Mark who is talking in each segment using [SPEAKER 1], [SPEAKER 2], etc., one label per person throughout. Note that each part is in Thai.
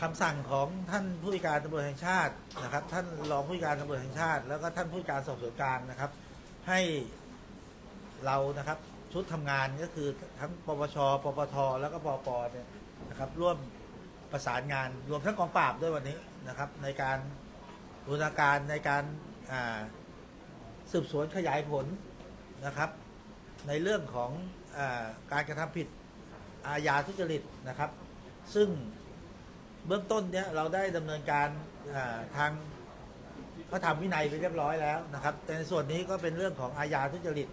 [SPEAKER 1] คำสั่งของท่านผู้การตำรวจแห่งชาตินะครับ ท่านรองผู้การตำรวจแห่งชาติ แล้วก็ท่านผู้การสอบสวนกลางนะครับ ให้เรานะครับชุดทำงานก็คือทั้งปปช ปปท แล้วก็ปปเนี่ยนะครับร่วมประสานงานรวมทั้งกองปราบด้วยวันนี้นะครับ ในการบูรณาการในการสืบสวนขยายผลนะครับ ในเรื่องของอการกระทำผิดอาญาทุจริตนะครับ ซึ่ง เบื้องต้นเนี่ยเราได้ดำเนินการทางพระธรรมวินัยไปเรียบร้อยแล้วนะครับ แต่ในส่วนนี้ก็เป็นเรื่องของอาญาทุจริต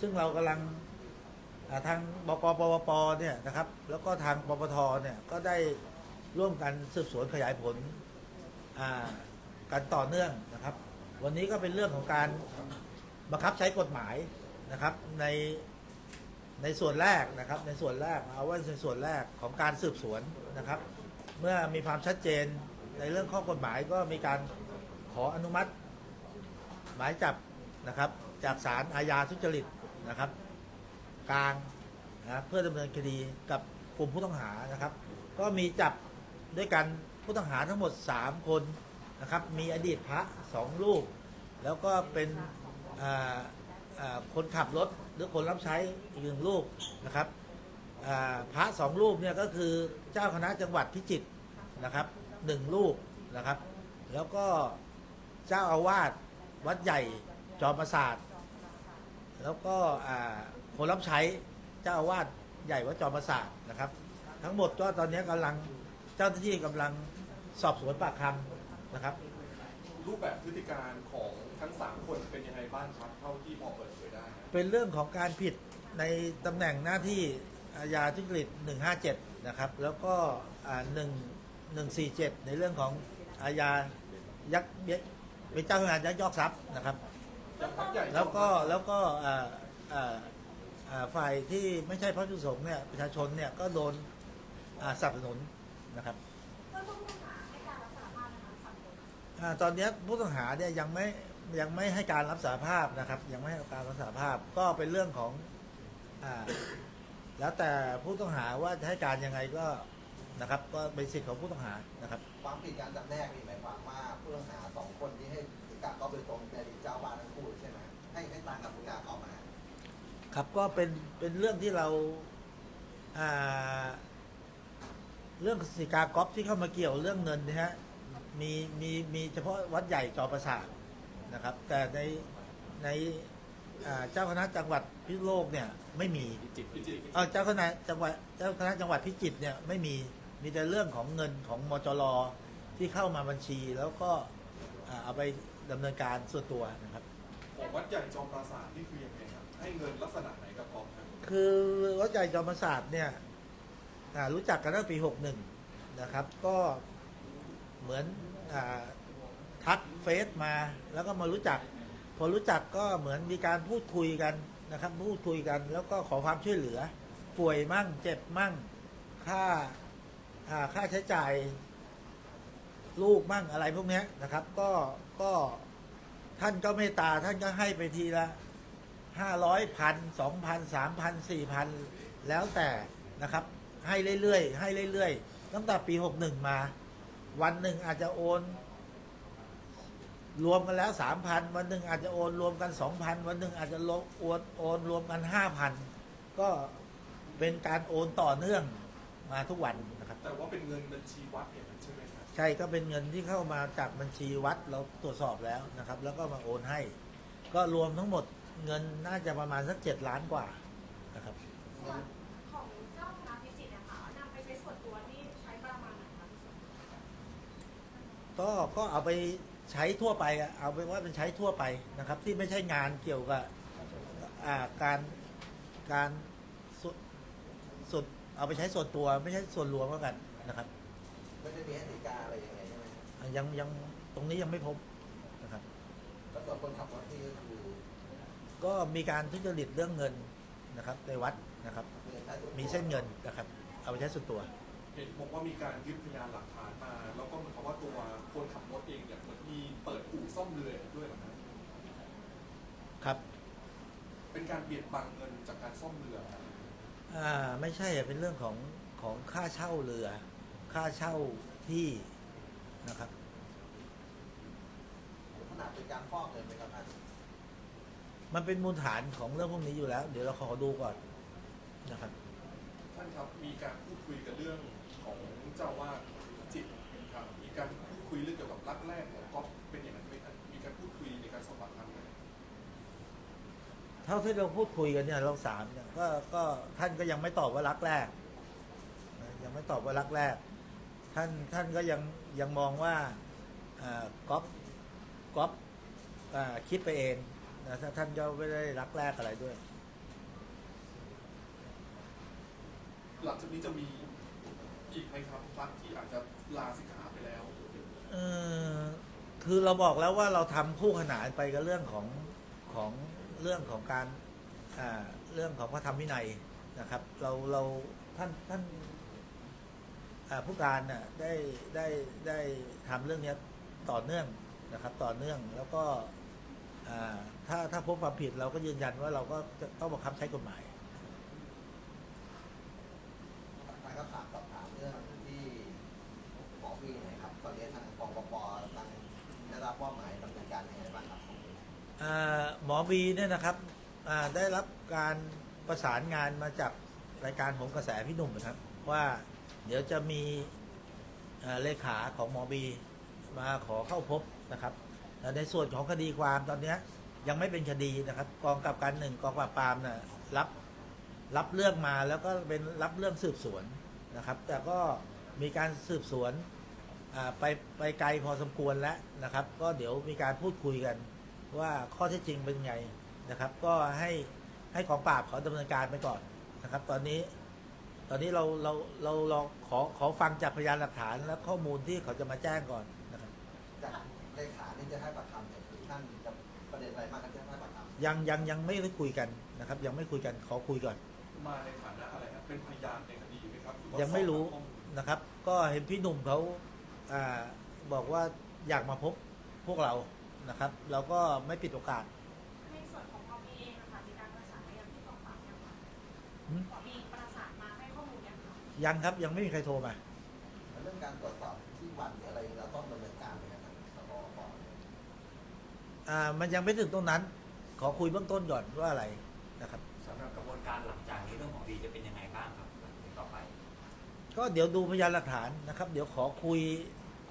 [SPEAKER 1] ซึ่งเรากำลังทางบกปปปเนี่ยนะครับ แล้วก็ทางปปทเนี่ยก็ได้ร่วมกันสืบสวนขยายผลอ่ากันต่อเนื่องนะครับ วันนี้ก็เป็นเรื่องของการบังคับใช้กฎหมายนะครับ ในในส่วนแรกนะครับ ในส่วนแรกเอาว่าในส่วนแรกของการสืบสวนนะครับ เมื่อมีความชัดเจนในเรื่องข้อกฎหมายก็มีการขออนุมัติ หมายจับนะครับ จากศาลอาญาทุจริตนะครับ กลางนะเพื่อดำเนินคดีกับกลุ่มผู้ต้องหานะครับ ก็มีจับด้วยกันผู้ต้องหาทั้งหมด 3 คนนะครับ มีอดีตพระสองรูป แล้วก็เป็นคนขับรถหรือคนรับใช้อีกหนึ่งรูปนะครับพระสองรูปเนี่ยก็คือเจ้าคณะจังหวัดพิจิตร นะครับหนึ่งรูปนะครับ แล้วก็เจ้าอาวาสวัดใหญ่จอมประสาทแล้วก็อ่าคนรับใช้เจ้าอาวาสใหญ่วัดจอมประสาทนะครับ ทั้งหมดก็ตอนนี้กำลังเจ้าหน้าที่กำลังสอบสวนปากคำนะครับ
[SPEAKER 2] รูปแบบพฤติการของทั้งสามคนเป็นยังไงบ้างครับเท่าที่พอเปิดเผยได้ครับ
[SPEAKER 1] เป็นเรื่องของการผิดในตำแหน่งหน้าที่อาญาทุจริต157 นะครับ แล้วก็อ่า1 147 ในเรื่องของอาญายักยกเป็นเจ้าพนักงานยักยอกทรัพย์นะครับ
[SPEAKER 2] อย่างพักใหญ่
[SPEAKER 1] แล้วก็แล้วก็อ่าอ่าอ่าฝ่ายที่ไม่ใช่พระภิกษุสงฆ์เนี่ยประชาชนเนี่ยก็โดนอ่าสนับสนุนนะครับ
[SPEAKER 3] เบื้องต้นผู้ต้องหาให้การรับสารภาพนะคะสามคน
[SPEAKER 1] อาตอนเนี้ยผู้ต้องหาเนี่ยยังไม่ยังไม่ให้การรับสารภาพนะครับ ยังไม่ให้การรับสารภาพก็เป็นเรื่องของอ่าแล้วแต่ผู้ต้องหาว่าจะให้การยังไงก็ นะครับ ก็เป็นสิทธิ์ของผู้ต้องหานะครับ
[SPEAKER 4] ความผิดการจำแนกนี่หมายความว่าผู้ต้องหาสองคนที่ให้ผู้การก๊อฟโดยตรงในอดีตเจ้าบ้านทั้งคู่ใช่ไหมให้ให้ตามกับผู้การก๊อฟมา
[SPEAKER 1] ครับก็เป็นเป็นเรื่องที่เราอ่าเรื่องสิกากอฟที่เข้ามาเกี่ยวเรื่องเงินนะฮะมีมีมีเฉพาะวัดใหญ่จอประสาทนะครับ แต่ในในอ่าเจ้าคณะจังหวัดพิษณุโลกเนี่ยไม่มี
[SPEAKER 2] พิจิตรพิจิตร
[SPEAKER 1] เออเจ้าคณะจังหวัดเจ้าคณะจังหวัดพิจิตรเนี่ยไม่มี มีแต่เรื่องของเงินของมจรที่เข้ามาบัญชี แล้วก็อ่าเอาไปดำเนินการส่วนตัวนะครับ
[SPEAKER 2] ของวัดใหญ่จอมปราสาทนี่คือยังไงครับ ให้เงินลักษณะไหนกับกองครับ
[SPEAKER 1] คือวัดใหญ่จอมประสาทเนี่ยอ่ารู้จักกันตั้งปี61นะครับ ก็เหมือนอาทักเฟซมาแล้วก็มารู้จัก พอรู้จักก็เหมือนมีการพูดคุยกันนะครับ พูดคุยกัน แล้วก็ขอความช่วยเหลือ ป่วยมั่งเจ็บมั่ง ค่าอ่า ค่าใช้จ่ายลูกมั่งอะไรพวกนี้นะครับ ก็ก็ท่านก็เมตตาท่านก็ให้ไปทีละห้าร้อยพันสองพันสามพันสี่พันแล้วแต่นะครับ ให้เรื่อยๆให้เรื่อยๆตั้งแต่ปีหกหนึ่งมา วันหนึ่งอาจจะโอน รวมกันแล้วสามพันวันหนึ่งอาจจะโอนรวมกันสองพันวันหนึ่งอาจจะโอนโอนโอนรวมกันห้าพันก็เป็นการโอนต่อเนื่องมาทุกวัน
[SPEAKER 2] แต่ว่าเป็นเงินบัญชีวัดเนี่ยใช่ไหมครับ
[SPEAKER 1] ใช่ก็เป็นเงินที่เข้ามาจากบัญชีวัดเราตรวจสอบแล้วนะครับ แล้วก็มาโอนให้ ก็รวมทั้งหมดเงินน่าจะประมาณสักเจ็ดล้านกว่านะครับ
[SPEAKER 3] ส่วนของเจ้าคณะพิจิตรเนะคะนำไปใช้ส่วนตัวที่ใช้ประมาณไหนคะ
[SPEAKER 1] ก็ก็เอาไปใช้ทั่วไปอะเอาไปว่าเป็นใช้ทั่วไปนะครับ ที่ไม่ใช่งานเกี่ยวกับอ่าการการสุดสุด เอาไปใช้ส่วนตัวไม่ใช่ส่วนรวมแล้วกันนะครับ
[SPEAKER 4] ไม่ได้มีให้ติกาอะไรยังไงใช่ไหม
[SPEAKER 1] ยังยังตรงนี้ยังไม่พบนะครับ
[SPEAKER 4] แล้วส่วนคนขับรถนี่ก็คือ
[SPEAKER 1] ก็มีการทุจริตเรื่องเงินนะครับในวัดนะครับ
[SPEAKER 4] มีเงินใช้ส่วนตัว
[SPEAKER 1] มีเส้นเงินนะครับ เอาไปใช้ส่วนตัว
[SPEAKER 2] เห็นบอกว่ามีการยึดพยานหลักฐานมา แล้วก็เหมือนกับว่าตัวคนขับรถเองเนี่ยเหมือนมีเปิดอู่ซ่อมเรือด้วยเหรอครับ
[SPEAKER 1] ครับ
[SPEAKER 2] เป็นการเบียดบังเงินจากการซ่อมเรือครับ
[SPEAKER 1] อ่าไม่ใช่อะเป็นเรื่องของของค่าเช่าเรือ ค่าเช่าที่นะครับ
[SPEAKER 4] ขนาดเป็นการฟอกเงินไหมครับท่าน
[SPEAKER 1] มันเป็นมูลฐานของเรื่องพวกนี้อยู่แล้ว เดี๋ยวเราขอดูก่อนนะครับ
[SPEAKER 2] ท่านครับมีการพูดคุยกันเรื่องของเจ้าอาวาดจิตครับมีการพูดคุยเรื่องเกี่ยวกับรักแรกของก๊อฟ เท่า
[SPEAKER 1] ที่เราพูดคุยกันเนี่ยเราสามเนี่ยก็ก็ท่านก็ยังไม่ตอบว่ารักแรกนะยังไม่ตอบว่ารักแรก ท่านท่านก็ยังยังมองว่าอ่าก๊อฟก๊อฟอ่าคิดไปเองนะถ้าท่านก็ไม่ได้รักแรกอะไรด้วย
[SPEAKER 2] หลังจากนี้จะมีอีกไหมครับพระที่อาจจะลาสิกขาไปแล้ว
[SPEAKER 1] เออคือเราบอกแล้วว่าเราทำคู่ขนานไปกับเรื่องของของ เรื่องของการเรื่องของพระธรรมวินัยนะครับ เราเราท่านท่านผู้การน่ะได้ได้ได้ทำเรื่องนี้ต่อเนื่องนะครับ ต่อเนื่องแล้วก็ถ้าถ้าพบความผิดเราก็ยืนยันว่าเราก็จะต้องบังคับใช้กฎหมาย
[SPEAKER 4] ท่านก็ถามสอบถามเรื่องที่หมอพี่หนะครับตอนนี้ทางกองปปทางได้รับมอบหมายดำเนินการยังไงบ้างครับ
[SPEAKER 1] หมอบีเนี่ยนะครับได้รับการประสานงานมาจากรายการผมกระแสพี่หนุ่มนะครับ ว่าเดี๋ยวจะมีเลขาของหมอบีมาขอเข้าพบนะครับแต่ในส่วนของคดีความตอนนี้ยังไม่เป็นคดีนะครับ กองกับการหนึ่งกองปราบปรามน่ะรับรับเรื่องมาแล้วก็เป็นรับเรื่องสืบสวนนะครับ แต่ก็มีการสืบสวนไปไปไกลพอสมควรแล้วนะครับ ก็เดี๋ยวมีการพูดคุยกัน ว่าข้อเท็จจริงเป็นไงนะครับ ก็ให้ให้ของปราบเขาดำเนินการไปก่อนนะครับ ตอนนี้ ตอนนี้เราเราเราเราขอขอฟังจากพยานหลักฐานและข้อมูลที่เขาจะมาแจ้งก่อนนะครับ
[SPEAKER 4] จากเลขานี่จะให้ปากคำเนี่ยคือท่านจะประเด็นอะไรมากครับที่ให้ปากคำ
[SPEAKER 1] ยังยังยังไม่ได้คุยกันนะครับ ยังไม่คุยกันขอคุยก่อน
[SPEAKER 2] มาในฐานะอะไรครับเป็นพยานในคดีไหมครับหรือว่า
[SPEAKER 1] ยังไม่รู้
[SPEAKER 2] สอบถาข้อมูล
[SPEAKER 1] นะครับ ก็เห็นพี่หนุ่มเขาอ่าบอกว่าอยากมาพบพวกเรา นะครับ เราก็ไม่ปิดโอกาส
[SPEAKER 3] ในส่วนของพอมีเองนะคะมีการประสานไปยังที่กองปราบยังคะ
[SPEAKER 1] หืม
[SPEAKER 3] พอมีประสานมาให้ข้อมูลยังคะ
[SPEAKER 1] ยังครับยังไม่มีใครโทรมา
[SPEAKER 4] เรื่องการตรวจสอบที่วันหรืออะไรเราต้องดำเนินการไหมครับสบป
[SPEAKER 1] อ่ามันยังไม่ถึงตรงนั้น ขอคุยเบื้องต้นก่อนว่าอะไรนะครับ
[SPEAKER 5] สำหรับกระบวนการหลังจากนี้เรื่องของดีจะเป็นยังไงบ้างครับต่อไป
[SPEAKER 1] ก็เดี๋ยวดูพยานหลักฐานนะครับ เดี๋ยวขอคุย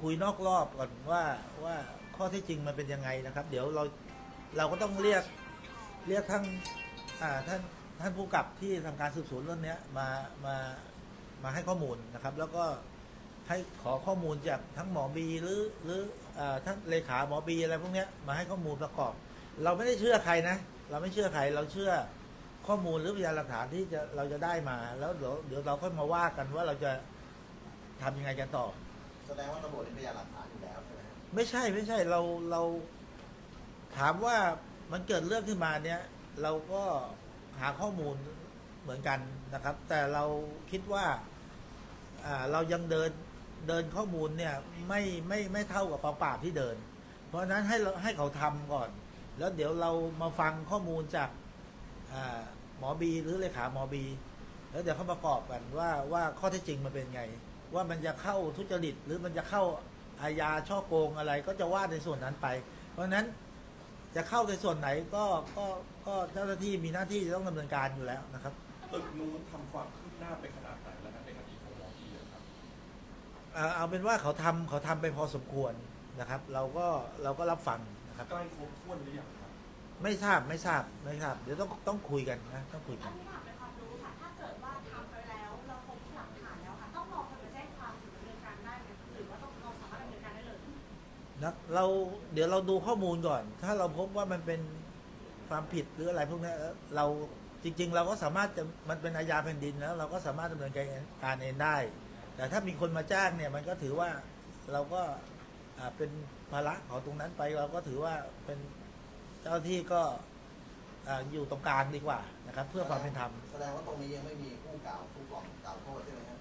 [SPEAKER 1] คุยนอกรอบก่อนว่าว่า ข้อที่จริงมันเป็นยังไงนะครับ เดี๋ยวเราเราก็ต้องเรียกเรียกทั้งอ่าท่านท่านผู้กับที่ทำการสืบสวนเรื่องนี้มามามาให้ข้อมูลนะครับ แล้วก็ให้ขอข้อมูลจากทั้งหมอบีหรือหรืออท่านเลขาหมอบีอะไรพวกนี้มาให้ข้อมูลประกอบ เราไม่ได้เชื่อใครนะ เราไม่เชื่อใครเราเชื่อข้อมูลหรือพยานหลักฐานที่จะเราจะได้มาแล้วเดี๋ยวเดี๋ยวเราค่อยมาว่ากันว่าเราจะทำยังไงกันต่อ
[SPEAKER 4] แสดงว่าตำรวจมีพยานหลักฐานอยู่แล้วใช่ไหม
[SPEAKER 1] ไม่ใช่ไม่ใช่เราเรา ถามว่ามันเกิดเรื่องขึ้นมาเนี้ยเราก็หาข้อมูลเหมือนกันนะครับ แต่เราคิดว่าอ่าเรายังเดินเดินข้อมูลเนี่ยไม่ไม่ไม่เท่ากับกองปราบที่เดิน เพราะฉะนั้นให้เราให้เขาทำก่อน แล้วเดี๋ยวเรามาฟังข้อมูลจากอ่าหมอบีหรือเลขาหมอบี แล้วเดี๋ยวเขาประกอบกันว่าว่าข้อเท็จจริงมันเป็นไง ว่ามันจะเข้าทุจริตหรือมันจะเข้า อาญาช่อโกงอะไรก็จะว่าในส่วนนั้นไป เพราะฉะนั้นจะเข้าในส่วนไหนก็ก็ก็เจ้าหน้าที่มีหน้าที่จะต้องดำเนินการอยู่แล้วนะครับ
[SPEAKER 2] ตึกนู้นทำความคืบหน้าไปขนาดไหนแล้วครับในคดีของหมอพีครับ
[SPEAKER 1] เอ่อเอาเป็นว่าเขาทำเขาทำไปพอสมควรนะครับ เราก็เราก็รับฟังนะครับ
[SPEAKER 2] ใกล้ครบถ้วนหรือยังครับ
[SPEAKER 1] ไม่ทราบไม่ทราบไม่ทราบ เดี๋ยวต้องต้องคุยกันนะต้องคุยกั
[SPEAKER 3] อั
[SPEAKER 1] น
[SPEAKER 3] นนี้ถาม เราเดี๋ย
[SPEAKER 1] วเราดูข้อมูลก่อน ถ้าเราพบว่ามันเป็นความผิดหรืออะไรพวกนี้แล้วเราจริง ๆ เราก็สามารถจะมันเป็นอาญาแผ่นดินแล้ว เราก็สามารถดำเนินการเองได้ แต่ถ้ามีคนมาจ้างเนี่ย มันก็ถือว่าเราก็อ่าเป็นภาระของตรงนั้นไป เราก็ถือว่าเป็นเจ้าหน้าที่ก็อ่าอยู่ตรงกลางดีกว่านะครับ เพื่อความเป็นธรรม
[SPEAKER 4] แสดงว่าตรงนี้ยังไม่มีผู้กล่าวผู้กล่องกล่าวโทษใช่ไหมครับ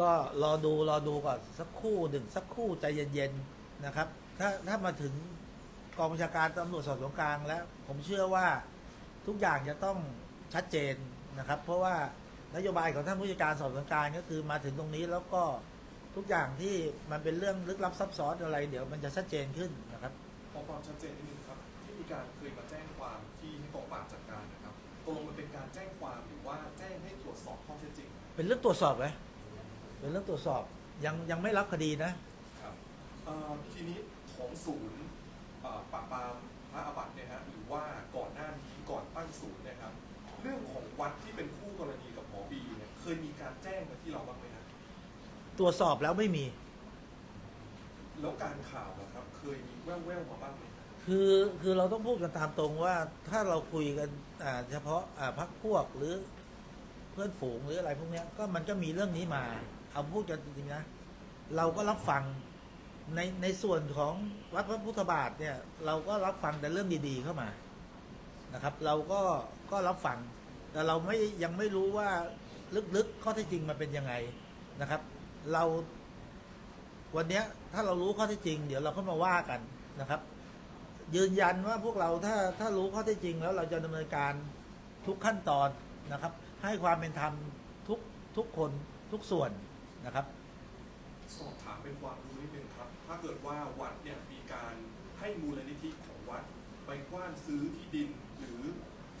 [SPEAKER 1] ก็รอดูรอดูก่อนสักครู่หนึ่งสักครู่ใจเย็นๆนะครับ ถ้าถ้ามาถึงกองบัญชาการตำรวจสอบสวนกลางแล้ว ผมเชื่อว่าทุกอย่างจะต้องชัดเจนนะครับ เพราะว่านโยบายของท่านผู้จัดการสอบสวนกลางก็คือมาถึงตรงนี้แล้วก็ทุกอย่างที่มันเป็นเรื่องลึกลับซับซ้อนอะไร เดี๋ยวมันจะชัดเจนขึ้นนะครับ
[SPEAKER 2] ขอความชัดเจนนิดนึงครับ ที่มีการเคยมาแจ้งความที่ให้กองปราบจัดการนะครับตกลงมันเป็นการแจ้งความหรือว่าแจ้งให้ตรวจสอบข้อเท็จจริง
[SPEAKER 1] เป็นเรื่องตรวจสอบไหมเป็นเรื่องตรวจสอบยังยังไม่รับคดีนะ
[SPEAKER 2] ครับเอ่อทีนี้ ของศูนย์เอ่อปราบปรามพระอาบัติเนี่ยฮะหรือว่าก่อนหน้านี้ก่อนตั้งศูนย์เนะครับ เรื่องของวัดที่เป็นคู่กรณีกับหมอบีเนี่ยเคยมีการแจ้งมาที่เราบ้างไหมฮะ
[SPEAKER 1] ตรวจสอบแล้วไม่มี
[SPEAKER 2] แล้วการข่าวนะครับ เคยมีแว่วๆมาบ้างไหมฮะ
[SPEAKER 1] คือคือเราต้องพูดกันตามตรงว่าถ้าเราคุยกันอ่าเฉพาะอ่าพักพวกหรือเพื่อนฝูงหรืออะไรพวกเนี้ยก็มันก็มีเรื่องนี้มา เอาพูดกันจริงๆนะ เราก็รับฟัง ในในส่วนของวัดพระพุทธบาทเนี่ย เราก็รับฟังแต่เรื่องดี ๆเข้ามานะครับ เราก็ก็รับฟัง แต่เราไม่ยังไม่รู้ว่าลึกๆข้อเท็จจริงมันเป็นยังไงนะครับ เรา วันนี้ถ้าเรารู้ข้อเท็จจริง เดี๋ยวเราก็มาว่ากันนะครับ ยืนยันว่าพวกเราถ้าถ้ารู้ข้อเท็จจริง แล้วเราจะดำเนินการทุกขั้นตอนนะครับ ให้ความเป็นธรรมทุกทุกคนทุกส่วนนะครับ
[SPEAKER 2] สอบถามเป็นความรู้าเกิดว่าวัดเนี่ยมีการให้มูลนิธิของวัดไปกว้านซื้อที่ดินหรือ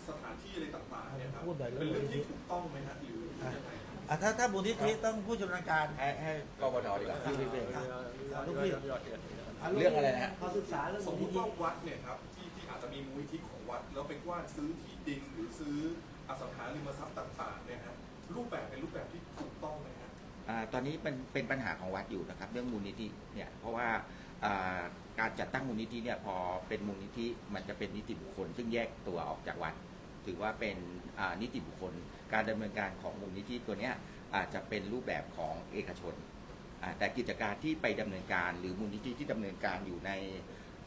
[SPEAKER 2] สถานที่อะไรต่างๆเนี่ยครับ
[SPEAKER 1] พูดหน่อยเรื่
[SPEAKER 2] เป็
[SPEAKER 1] อนง
[SPEAKER 2] เรื่อง
[SPEAKER 1] มูลนิธิ
[SPEAKER 2] ที่ถูกต้องไหมฮะหรือยังไง
[SPEAKER 1] อะถ้าถ้ามูลนิธิต้องผู้ชำนาญการ
[SPEAKER 6] ให้ให้กบฏดีกว่า
[SPEAKER 1] อะอะลูกพี่
[SPEAKER 6] เรื่องอะไรนะฮะ
[SPEAKER 1] เขาศึกษาเรื่อง
[SPEAKER 2] ส
[SPEAKER 1] มู
[SPEAKER 2] ม
[SPEAKER 1] ล
[SPEAKER 2] ม
[SPEAKER 1] นิ
[SPEAKER 2] ติ
[SPEAKER 1] ธิ
[SPEAKER 2] ว่าวัดเนี่ยครับที่ที่อาจจะมีมูลนิธิของวัด แล้วไปกว้านซื้อที่ดินหรือซื้ออสังหาริมทรัพย์ต่างๆเนี่ยครับรูปแบบเป็นรูปแบบที่ถูกต้องไหมฮะ
[SPEAKER 6] อ่าตอนนี้เป็นเป็นปัญหาของวัดอยู่นะครับ เรื่องมูลนิธิเนี่ยเพราะว่าอ่าการจัดตั้งมูลนิธิเนี่ยพอเป็นมูลนิธิมันจะเป็นนิติบุคคล ซึ่งแยกตัวออกจากวัด ถือว่าเป็นอ่านิติบุคคล การดำเนินการของมูลนิธิตัวเนี้ยอาจจะเป็นรูปแบบของเอกชนอ่าแต่กิจการที่ไปดำเนินการ หรือมูลนิธิที่ดำเนินการอยู่ใน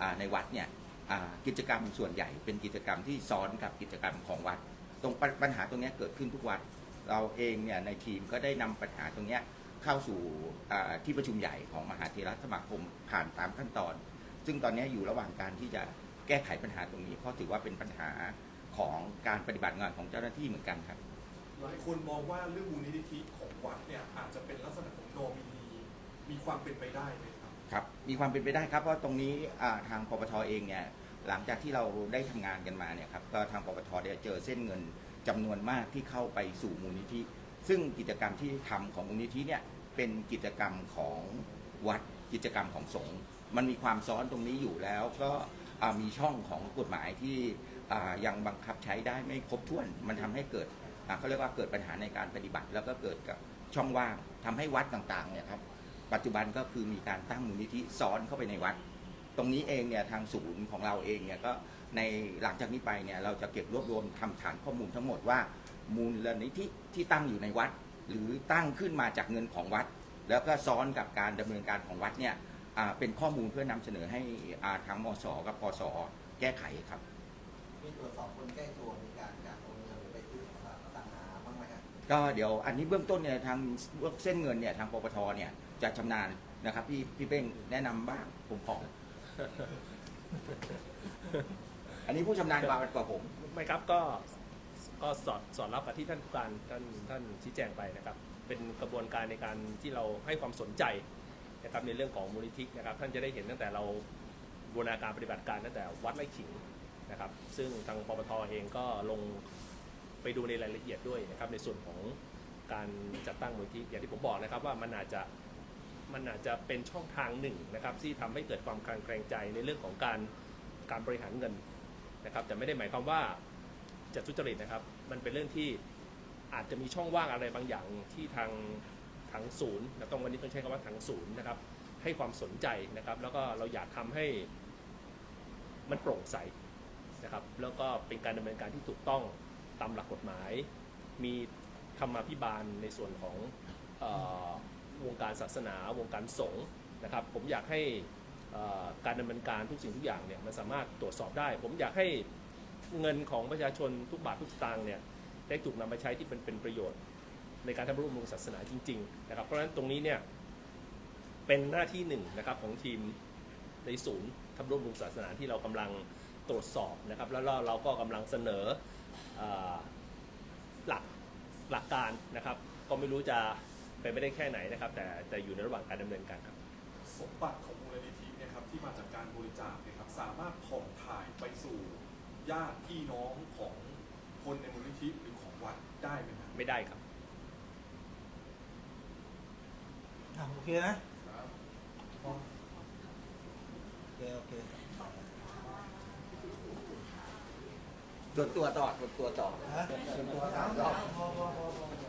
[SPEAKER 6] อ่าในวัดเนี่ยอ่ากิจกรรมส่วนใหญ่เป็นกิจกรรมที่ซ้อนกับกิจกรรมของวัด ตรงปัญปัญหาตรงเนี้ยเกิดขึ้นทุกวัด เราเองเนี่ยในทีมก็ได้นำปัญหาตรงเนี้ยเข้าสู่อ่าที่ประชุมใหญ่ของมหาเทรสมาคมผ่านตามขั้นตอน ซึ่งตอนเนี้ยอยู่ระหว่างการที่จะแก้ไขปัญหาตรงนี้ เพราะถือว่าเป็นปัญหาของการปฏิบัติงานของเจ้าหน้าที่เหมือนกันครับ
[SPEAKER 2] หลายคนมองว่าเรื่องมูลนิธิของวัดเนี่ยอาจจะเป็นลักษณะของโนมินีมีความเป็นไปได้ไหมครับ
[SPEAKER 6] ครับมีความเป็นไปได้ครับเพราะตรงนี้อ่าทางปปทเองเนี่ยหลังจากที่เราได้ทำงานกันมาเนี่ยครับก็ทางปปทเนี่ยเจอเส้นเงิน จำนวนมากที่เข้าไปสู่มูลนิธิ ซึ่งกิจกรรมที่ทำของมูลนิธิเนี่ยเป็นกิจกรรมของวัดกิจกรรมของสงฆ์มันมีความซ้อนตรงนี้อยู่แล้วก็อ่ามีช่องของกฎหมายที่อ่ายังบังคับใช้ได้ไม่ครบถ้วน มันทำให้เกิดอ่าเขาเรียกว่าเกิดปัญหาในการปฏิบัติ แล้วก็เกิดกับช่องว่างทำให้วัดต่างๆเนี่ยครับปัจจุบันก็คือมีการตั้งมูลนิธิซ้อนเข้าไปในวัด ตรงนี้เองเนี่ยทางศูนย์ของเราเองเนี่ยก็ ในหลังจากนี้ไปเนี่ยเราจะเก็บรวบรวมทำฐานข้อมูลทั้งหมดว่ามูลนิธิที่ตั้งอยู่ในวัด หรือตั้งขึ้นมาจากเงินของวัด แล้วก็ซ้อนกับการดำเนินการของวัดเนี่ยอ่าเป็นข้อมูลเพื่อนำเสนอให้อ่าทางมสกับพสแก้ไขครับ
[SPEAKER 4] มีตรวจสอบคนใกล้ตัวมีการการโอนเงินไปซื้ออสังหาบ้างไหมครับ
[SPEAKER 6] ก็เดี๋ยวอันนี้เบื้องต้นเนี่ยทางเส้นเงินเนี่ยทางปปทเนี่ยจะชำนาญนะครับพี่พี่เป้งแนะนำบ้างผมขอ อันนี้ผู้ชำนาญกว่ากว่าผม
[SPEAKER 7] ไม่ครับก็ก็สอดสอดรับกับที่ท่านผู้การท่านท่านชี้แจงไปนะครับ เป็นกระบวนการในการที่เราให้ความสนใจนะครับในเรื่องของมูลนิธินะครับ ท่านจะได้เห็นตั้งแต่เราบูรณาการปฏิบัติการตั้งแต่วัดไร่ขิงนะครับ ซึ่งทางปปทเองก็ลงไปดูในรายละเอียดด้วยนะครับ ในส่วนของการจัดตั้งมูลนิธิอย่างที่ผมบอกนะครับว่ามันอาจจะมันอาจจะเป็นช่องทางหนึ่งนะครับ ที่ทำให้เกิดความคลางแคลงใจในเรื่องของการการบริหารเงิน นะครับ แต่ไม่ได้หมายความว่าจะทุจริตนะครับ มันเป็นเรื่องที่อาจจะมีช่องว่างอะไรบางอย่างที่ทางทางศูนย์นะต้องวันนี้ต้องใช้คำว่าทางศูนย์นะครับ ให้ความสนใจนะครับ แล้วก็เราอยากทำให้มันโปร่งใสนะครับ แล้วก็เป็นการดำเนินการที่ถูกต้องตามหลักกฎหมาย มีธรรมาภิบาลในส่วนของออวงการศาสนาวงการสงฆ์นะครับ ผมอยากให้ การดำเนินการทุกสิ่งทุกอย่างเนี่ยมันสามารถตรวจสอบได้ ผมอยากให้เงินของประชาชนทุกบาททุกสตางค์เนี่ยได้ถูกนำมาใช้ที่เป็นเป็นประโยชน์ในการทำรุ่งเรืองศาสนาจริงๆนะครับเพราะฉะนั้นตรงนี้เนี่ยเป็นหน้าที่หนึ่งนะครับของทีมในศูนย์ทำรุ่งเรืองศาสนาที่เรากำลังตรวจสอบนะครับแล้วเราก็กำลังเสนอหลักหลักการนะครับ ก็ไม่รู้จะเป็นไม่ได้แค่ไหนนะครับ แต่แต่อยู่ในระหว่างการดำเนินการครับ
[SPEAKER 2] สมบัติของมูลนิธิ นี่ยครับที่มาจากการบริจาคเนี่ยครับสามารถผ่องถ่ายไปสู่ญาติพี่น้องของคนในมูลนิธิหรือของวัดได้ไหมครับ
[SPEAKER 7] ไม่ได้ครับ
[SPEAKER 1] อะโอเคนะครับโอเคโอเค
[SPEAKER 6] ส่วนตัวต่อส่วนตัวต่อ
[SPEAKER 1] ฮะส่วนตัวครับ